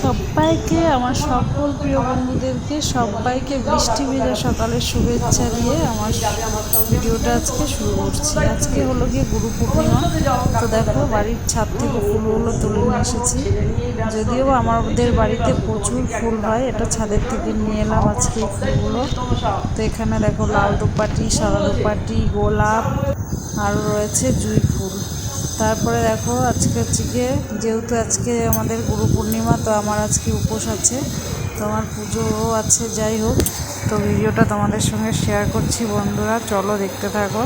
সবাইকে, আমার সকল প্রিয় বন্ধুদেরকে, সবাইকে বৃষ্টি ভেজা সকালের শুভেচ্ছা দিয়ে আমার ভিডিওটা আজকে শুরু করছি। আজকে হলো গিয়ে গুরু পূর্ণিমা। তো দেখো, বাড়ির ছাদ থেকে ফুলগুলো তুলে নিয়ে এসেছি। যদিও আমাদের বাড়িতে প্রচুর ফুল হয়, এটা ছাদের থেকে নিয়ে এলাম আজকে ফুলগুলো। তো এখানে দেখো লাল দুপাটি, সাদা দুপাটি, গোলাপ আর রয়েছে জুঁই তারপরে দেখো আজকে হচ্ছে যেহেতু আজকে আমাদের গুরু পূর্ণিমা, তো আমার আজকে উপোস আছে, তো আমার পুজোও আছে, যাই হোক। তো ভিডিওটা তোমাদের সঙ্গে শেয়ার করছি বন্ধুরা, চলো দেখতে থাকো।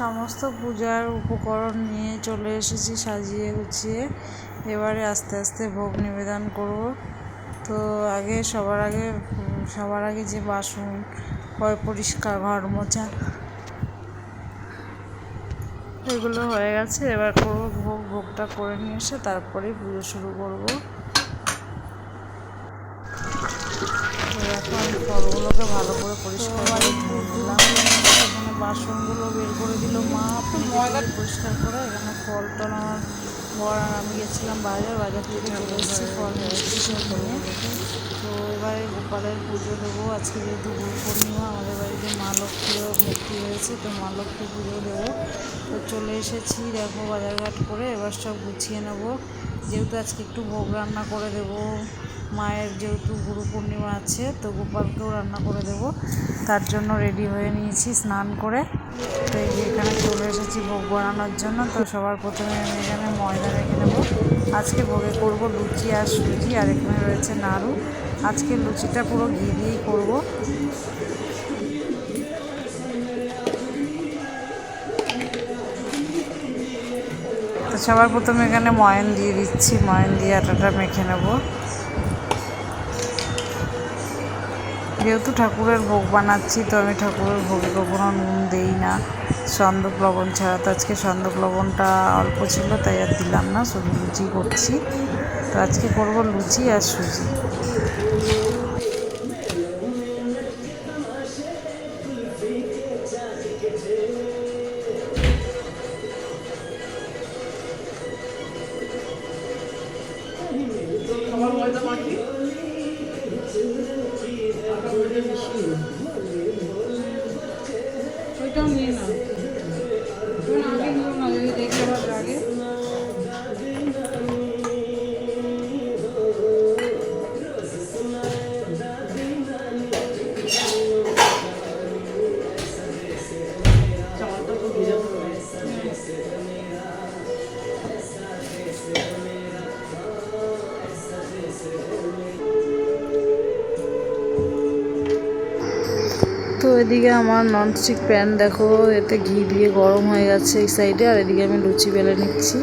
সমস্ত পূজার উপকরণ নিয়ে চলে এসেছি, সাজিয়ে গুছিয়ে। এবারে আস্তে আস্তে ভোগ নিবেদন করব। তো আগে সবার আগে সবার আগে যে বাসন হয় পরিষ্কার, ঘর মোছা, এগুলো হয়ে গেছে। এবার করব ভোগ, ভোগটা করে নিয়ে এসে তারপরে পুজো শুরু করব। এখন ফলগুলোকে ভালো করে পরিষ্কার করে বাসনগুলো বের করে দিল। মা পরিষ্কার করে এখানে ফল টল আমার বর আর আমি গেছিলাম বাজার। বাজার থেকে চলে এসেছি ফল নিয়ে। তো এবারে গোপালের পুজো দেবো। আজকে যেহেতু গুরু পূর্ণিমা আমাদের বাড়িতে মা লক্ষ্মীরও ভর্তি হয়েছে তো মা লক্ষ্মী পুজো দেবো। তো চলে এসেছি দেখো বাজারঘাট করে। এবার সব গুছিয়ে নেব। যেহেতু আজকে একটু ভোগ রান্না করে দেবো। মায়ের যেহেতু গুরু পূর্ণিমা আছে, তো গোপালকেও রান্না করে দেব। তার জন্য রেডি হয়ে নিয়েছি স্নান করে। তো এই যে এখানে চলে এসেছি ভোগ বানানোর জন্য, তো সবার প্রথমে আমি এখানে ময়দা রেখে নেব আজকে ভোগে করব লুচি আর সুজি, আর এখানে রয়েছে নাড়ু। আজকে লুচিটা পুরো ঘি দিয়েই করব। তো সবার প্রথমে এখানে ময়ন দিয়ে দিচ্ছি, ময়ন দিয়ে আটাটা মেখে নেব। যেহেতু ঠাকুরের ভোগ বানাচ্ছি, তো আমি ঠাকুরের ভোগে কখনো নুন দেই না। সন্দক লবণ ছাড়া তো আজকে সন্দক লবণটা অল্প ছিল, তাই আর দিলাম না, শুধু লুচি করছি। তো আজকে করব লুচি আর সুজি। তো এদিকে আমার ননস্টিক প্যান দেখো, এতে ঘি দিয়ে গরম হয়ে গেছে এই সাইডে আর এদিকে আমি লুচি বেলে নিচ্ছি।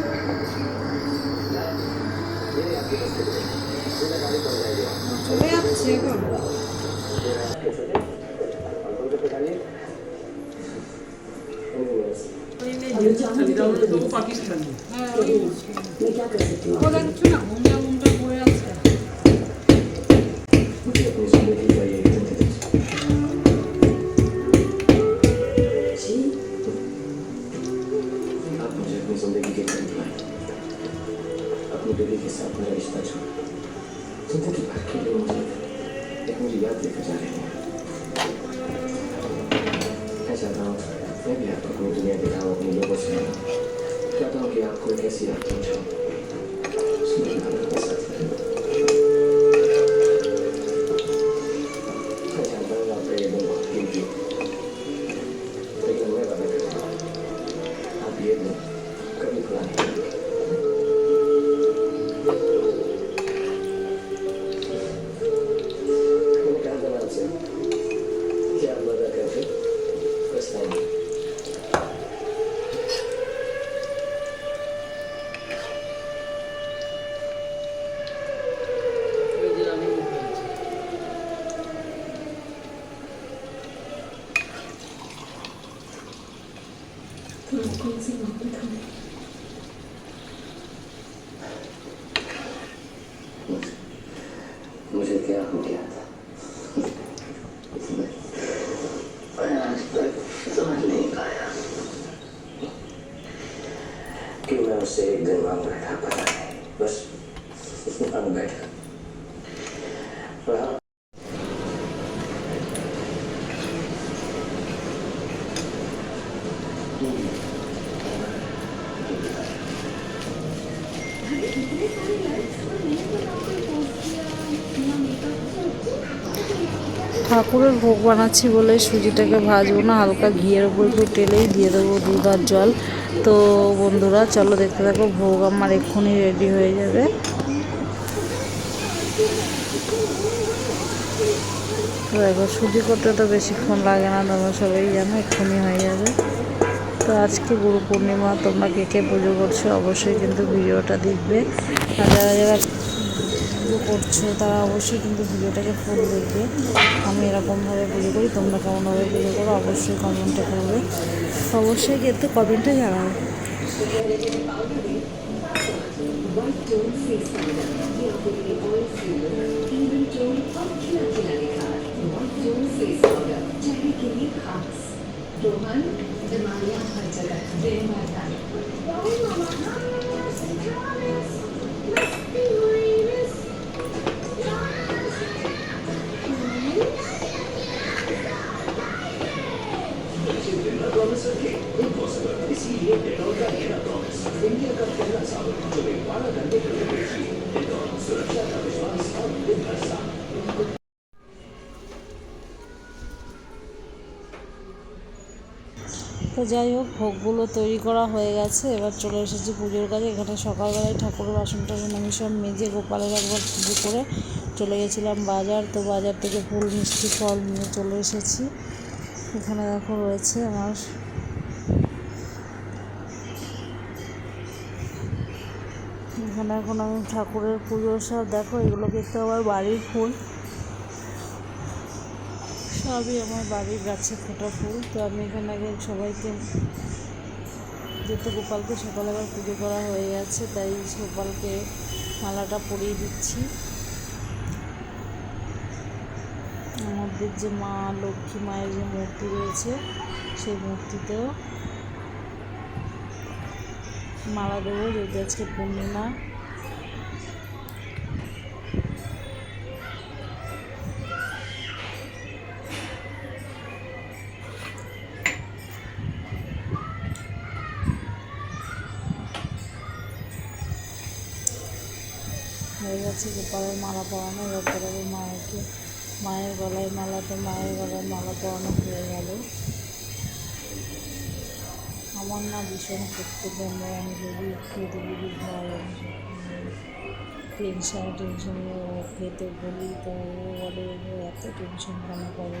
可以更？不可。ঠাকুরের ভোগ বানাচ্ছি বলে সুজিটাকে ভাজবো না, হালকা ঘিয়ের উপর একটু টেলেই দিয়ে দেবো দুধ আর জল। তো বন্ধুরা, চলো দেখতে থাকো, ভোগ আমার এক্ষুনি রেডি হয়ে যাবে। দেখো, সুজি করতে তো বেশিক্ষণ লাগে না, তোমরা সবাই জানো, এক্ষুনি হয়ে যাবে। তো আজকে গুরু পূর্ণিমা তোমরা কে কে পুজো করছো অবশ্যই কিন্তু ভিডিওটা দেখবে আর যারা যারা পুজো করছো তারা অবশ্যই কিন্তু ভিডিওটাকে ফুল দেখবে আমি এরকমভাবে পুজো করি তোমরা কেমনভাবে পুজো করো অবশ্যই কমেন্টে করবে অবশ্যই কিন্তু কমেন্টে জানাবে रोहन हिमालय हर जगह जय যাই হোক, ভোগগুলো তৈরি করা হয়ে গেছে। এবার চলে এসেছি পুজোর কাজে। এখানে সকালবেলায় ঠাকুরের বাসন টাসন আমি সব মেজে গোপালের একবার পুজো করে চলে গেছিলাম বাজার। তো বাজার থেকে ফুল, মিষ্টি, ফল নিয়ে চলে এসেছি। এখানে দেখো রয়েছে আমার এখানে এখন আমি ঠাকুরের পুজো সব দেখো। এগুলো কিন্তু আমার বাড়ির ফুল। সবই আমার বাড়ির গাছে ফোটা ফুল। তো আমি এখানে আগে সবাইকে, যেহেতু গোপালকে সকালে আবার পুজো করা হয়ে গেছে, তাই গোপালকে মালাটা পরিয়ে দিচ্ছি। আমাদের যে মা, লক্ষ্মী মায়ের যে মূর্তি রয়েছে, সেই মূর্তিতেও মালা দেবো, যেহেতু আজকে পূর্ণিমা। মালা পরানো এবার পরাবো মায়েরকে, মায়ের গলায় মালা তো মায়ের গলায় মালা পরানো হয়ে গেল। আমার না ভীষণ করতে বন্ধ আমি যদি খেতে যদি ভয় টেনশন টেনশন খেতে বলি তো ও বলে এত টেনশন কেন করে?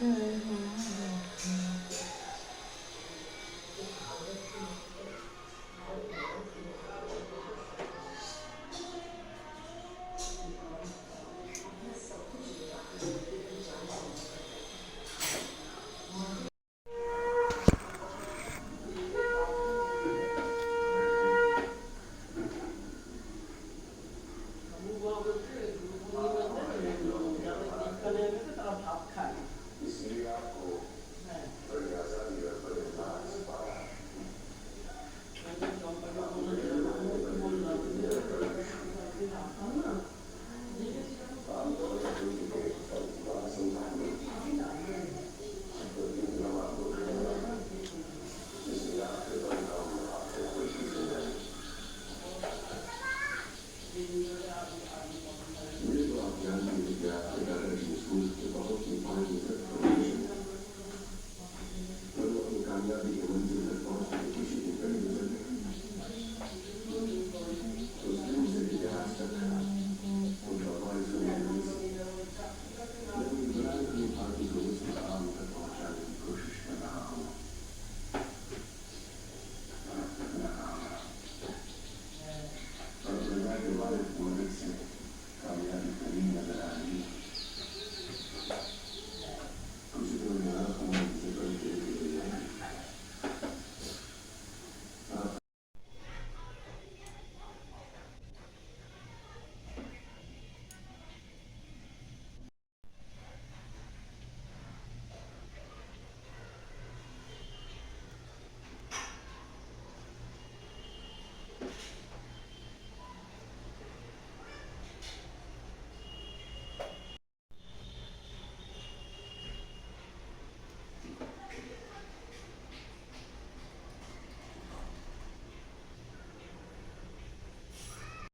嗯